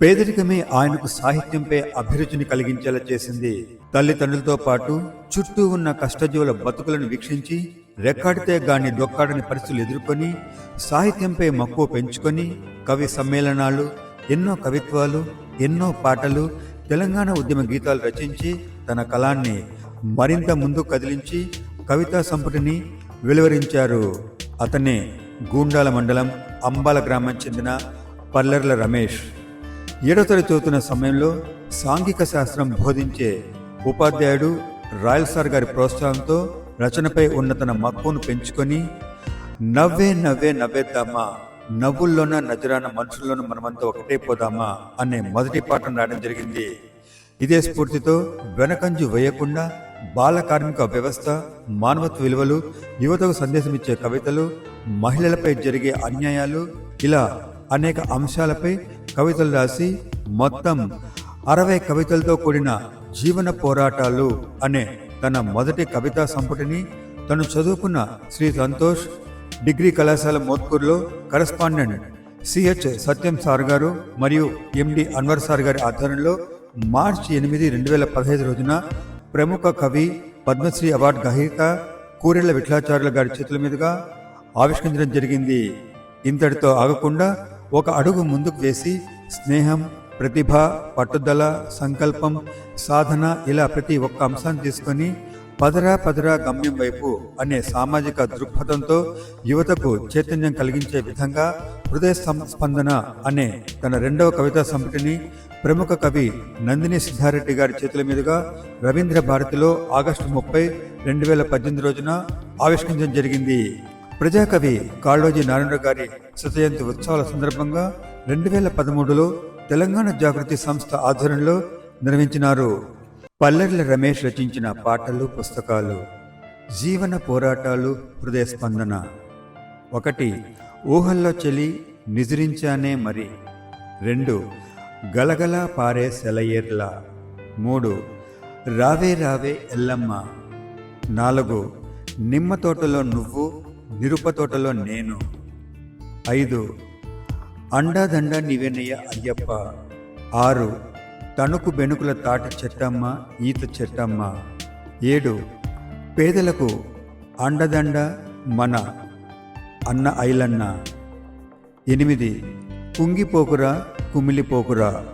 పేదరికమే ఆయనకు సాహిత్యంపై అభిరుచిని కలిగించేలా చేసింది. తల్లిదండ్రులతో పాటు చుట్టూ ఉన్న కష్టజీవుల బతుకులను వీక్షించి రెక్కాడితే గాని దొక్కాడని పరిస్థితులు ఎదుర్కొని సాహిత్యంపై మక్కువ పెంచుకొని కవి సమ్మేళనాలు ఎన్నో కవిత్వాలు ఎన్నో పాటలు తెలంగాణ ఉద్యమ గీతాలు రచించి తన కళాన్ని మరింత ముందు కదిలించి కవితా సంపుటిని వెలువరించారు. అతనే గూండాల మండలం అంబాల గ్రామం చెందిన పల్లెర్ల రమేష్. ఏడో తరగతి చదువుతున్న సమయంలో సాంఘిక శాస్త్రం బోధించే ఉపాధ్యాయుడు రాయల్ సార్ గారి ప్రోత్సాహంతో రచనపై ఉన్న తన మక్కువను పెంచుకొని నవ్వే నవ్వే నవ్వేద్దామా నవ్వుల్లోన నజరాన మనుషుల్లోనూ మనమంతా ఒకటే పోదామా అనే మొదటి పాఠం రాయడం జరిగింది. ఇదే స్ఫూర్తితో వెనకంజు వేయకుండా బాల కార్మిక వ్యవస్థ మానవత్వ విలువలు యువతకు సందేశం ఇచ్చే కవితలు మహిళలపై జరిగే అన్యాయాలు ఇలా అనేక అంశాలపై కవితలు రాసి మొత్తం అరవై కవితలతో కూడిన జీవన పోరాటాలు అనే తన మొదటి కవితా సంపుటిని తను చదువుకున్న శ్రీ సంతోష్ డిగ్రీ కళాశాల మోత్కూర్లో కరస్పాండెంట్ సిహెచ్ సత్యం సార్ గారు మరియు ఎండి అన్వర్ సార్ గారి ఆధ్వర్యంలో మార్చి ఎనిమిది రెండు వేల పదహైదు రోజున ప్రముఖ కవి పద్మశ్రీ అవార్డు గ్రహీత కూరెళ్ళ విఠలాచార్యుల గారి చేతుల మీదుగా ఆవిష్కరించడం జరిగింది. ఇంతటితో ఆగకుండా ఒక అడుగు ముందుకు వేసి స్నేహం ప్రతిభ పట్టుదల సంకల్పం సాధన ఇలా ప్రతి ఒక్క అంశాన్ని తీసుకొని పదరా పదరా గమ్యం వైపు అనే సామాజిక దృక్పథంతో యువతకు చైతన్యం కలిగించే విధంగా హృదయ సంస్పందన అనే తన రెండవ కవితా సంపుటిని ప్రముఖ కవి నందిని సిద్ధారెడ్డి గారి చేతుల మీదుగా రవీంద్ర భారతిలో ఆగస్టు ముప్పై రెండు వేల పద్దెనిమిది రోజున ఆవిష్కరించడం జరిగింది. ప్రజాకవి కాళోజీ నారాయణ గారి శతజయంతి ఉత్సవాల సందర్భంగా రెండు వేల పదమూడులో తెలంగాణ జాగృతి సంస్థ ఆధ్వర్యంలో నిర్వహించినారు. పల్లెర్ల రమేష్ రచించిన పాటలు పుస్తకాలు. జీవన పోరాటాలు హృదయ స్పందన. ఒకటి ఊహల్లో చెలి నిజరించానే మరి. రెండు గలగల పారే సెలయేర్ల. మూడు రావే రావే ఎల్లమ్మ. నాలుగు నిమ్మ తోటలో నువ్వు నిరుప తోటలో నేను. ఐదు అండాదండ నివేనయ్య అయ్యప్ప. ఆరు తణుకు బెణుకుల తాటి చెట్టమ్మ ఈత చెట్టమ్మ. ఏడు పేదలకు అండదండ మన అన్న ఐలన్న. ఎనిమిది కుంగిపోకురా కుమిలిపోకురా.